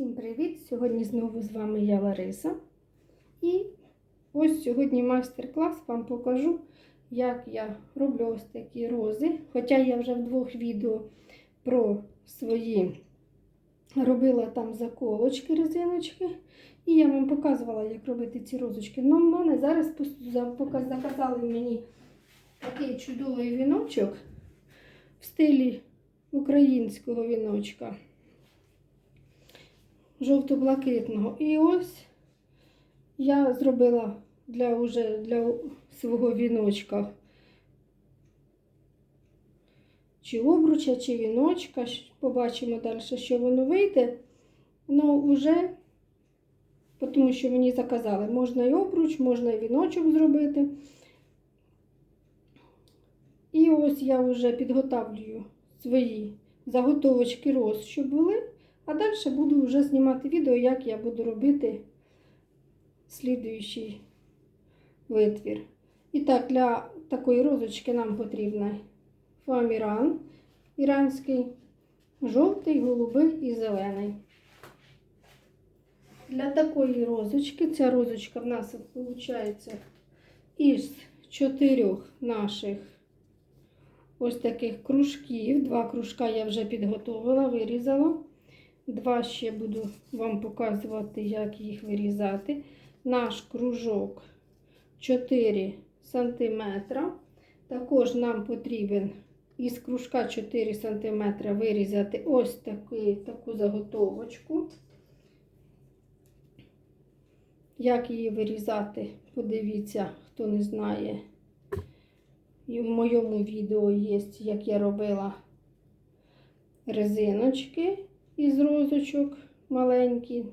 Всім привіт! Сьогодні знову з вами я Лариса. І ось сьогодні майстер-клас вам покажу, як я роблю ось такі рози. Хоча я вже в двох відео про свої робила там заколочки, резиночки. І я вам показувала, як робити ці розочки. Ну, в мене зараз заказали мені такий чудовий віночок в стилі українського віночка жовто-блакитного. І ось я зробила для уже для свого віночка чи обруча, чи віночка. Побачимо далі, що воно вийде. Ну, вже, тому що мені заказали, можна і обруч, можна і віночок зробити. І ось я вже підготавлюю свої заготовочки роз, щоб були. А далі буду вже знімати відео, як я буду робити слідуючий витвір. І так, для такої розочки нам потрібен фоаміран іранський, жовтий, голубий і зелений. Для такої розочки, ця розочка в нас виходить із чотирьох наших ось таких кружків. Два кружка я вже підготовила, вирізала. Два ще буду вам показувати, як їх вирізати. Наш кружок 4 см. Також нам потрібен із кружка 4 см вирізати ось такий, таку заготовочку. Як її вирізати, подивіться, хто не знає. І в моєму відео є, як я робила резиночки із розочок маленькі.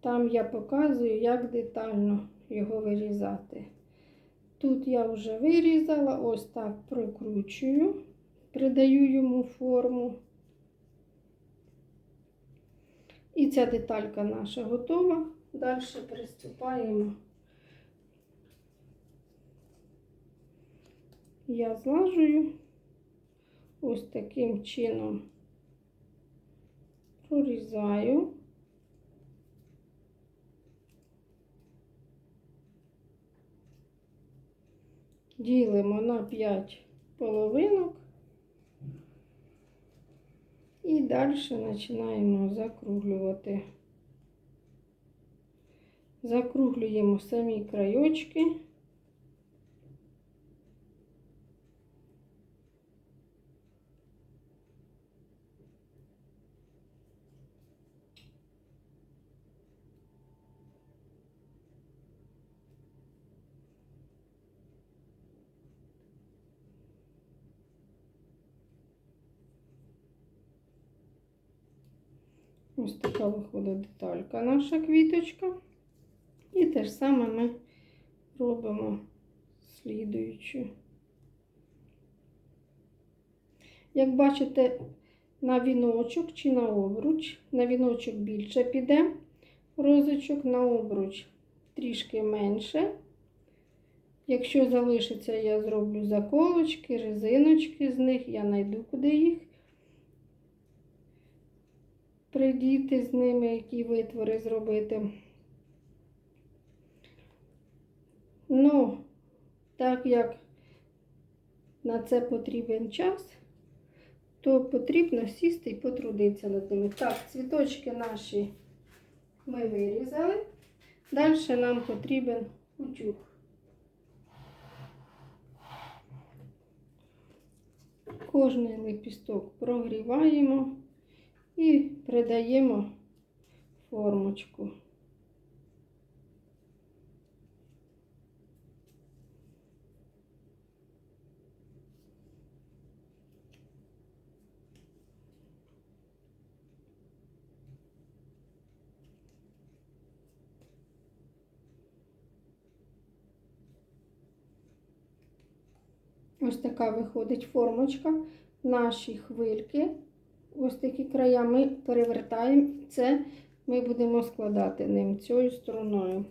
Там я показую, як детально його вирізати. Тут я вже вирізала, ось так прокручую, придаю йому форму. І ця деталька наша готова. Далі приступаємо. Я злажую ось таким чином прорізаю. Ділимо на 5 половинок і далі починаємо закруглювати. Закруглюємо самі крайочки. Ось така виходить деталька наша квіточка. І те ж саме ми робимо слідуючу. Як бачите, на віночок чи на обруч, на віночок більше піде розочок, на обруч трішки менше. Якщо залишиться, я зроблю заколочки, резиночки з них, я знайду куди їх придіти з ними, які витвори зробити. Ну, так як на це потрібен час, то потрібно сісти і потрудитися над ними. Так, цвіточки наші ми вирізали. Далі нам потрібен утюг. Кожний лепісток прогріваємо і придаємо формочку. Ось така виходить формочка. Наші хвильки, ось такі края ми перевертаємо. Це ми будемо складати ним цією стороною.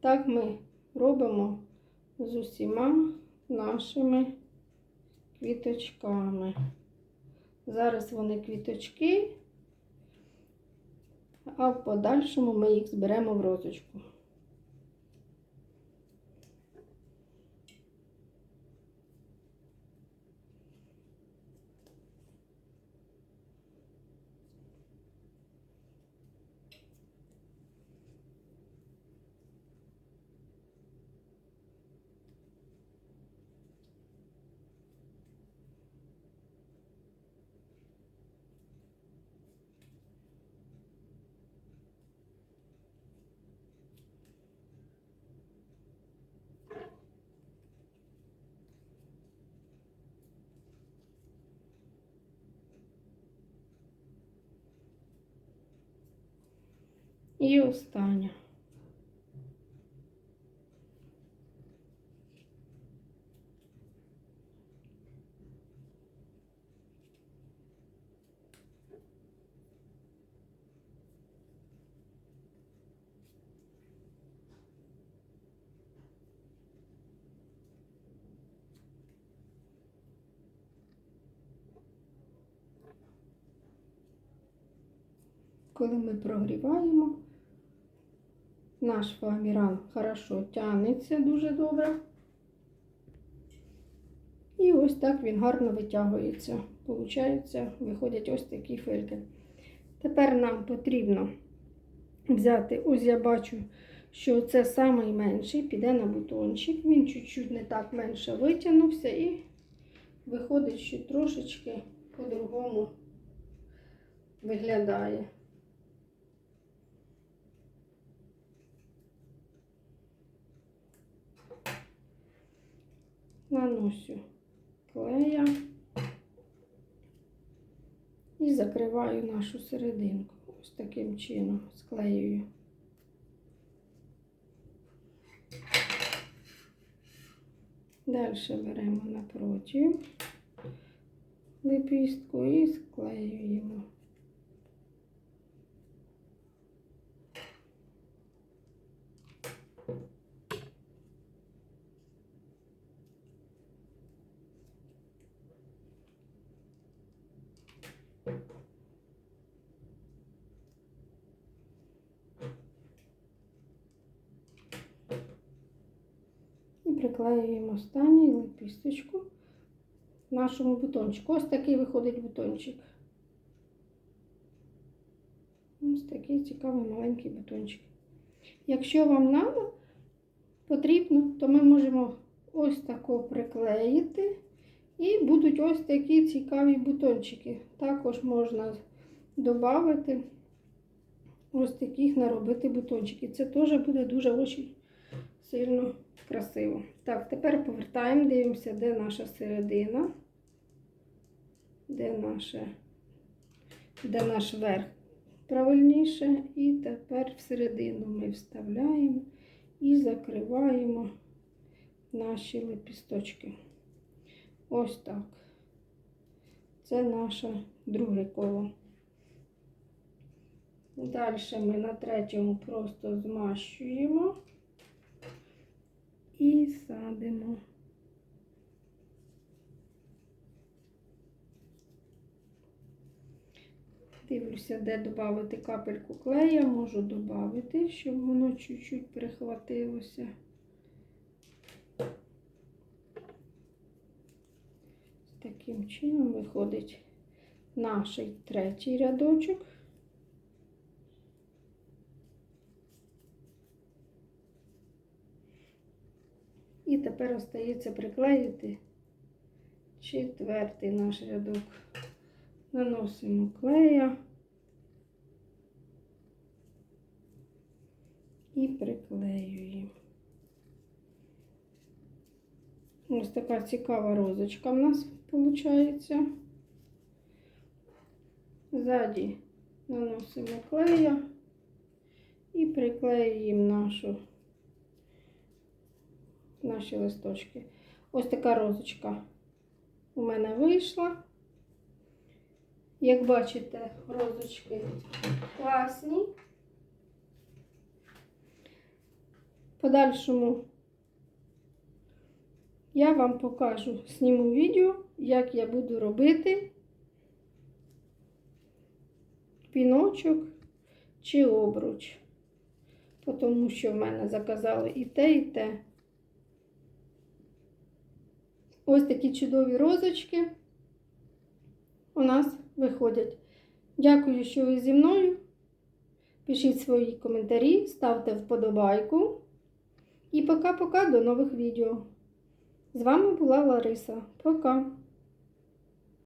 Так ми робимо з усіма нашими квіточками. Зараз вони квіточки а в подальшому ми їх зберемо в розочку. І остання. Коли ми прогріваємо, наш фоаміран хорошо тягнеться дуже добре. І ось так він гарно витягується. Получається, виходять ось такі фильки. Тепер нам потрібно взяти, ось я бачу, що це найменший, піде на бутончик. Він чуть-чуть не так менше витягнувся і виходить, що трошечки по-другому виглядає. Наносю клея і закриваю нашу серединку. Ось таким чином склеюю. Далі беремо напроти лепістку і склеюємо. І приклеюємо останню лепісточку нашому бутончику. Ось такий виходить бутончик. Ось такий цікавий маленький бутончик. Якщо вам треба, потрібно, то ми можемо ось тако приклеїти. І будуть ось такі цікаві бутончики. Також можна додати ось таких наробити бутончики. Це теж буде дуже очень сильно красиво. Так, тепер повертаємо, дивимося, де наша середина, де, наше, де наш верх правильніше. І тепер всередину ми вставляємо і закриваємо наші лепісточки. Ось так. Це наше друге коло. Далі ми на третьому просто змащуємо і садимо. Дивлюся, де додати капельку клея, можу додати, щоб воно чуть-чуть прихватилося. Таким чином виходить наш третій рядочок. І тепер остається приклеїти четвертий наш рядок. Наносимо клея і приклеюємо. Ось така цікава розочка в нас виходить. Ззаді наносимо клея і приклеюємо нашу, наші листочки. Ось така розочка у мене вийшла. Як бачите, розочки класні. Подальшому я вам покажу, зніму відео, як я буду робити піночок чи обруч. Тому що в мене заказали і те, і те. Ось такі чудові розочки у нас виходять. Дякую, що ви зі мною. Пишіть свої коментарі, ставте вподобайку. І пока-пока до нових відео. З вами була Лариса. Пока!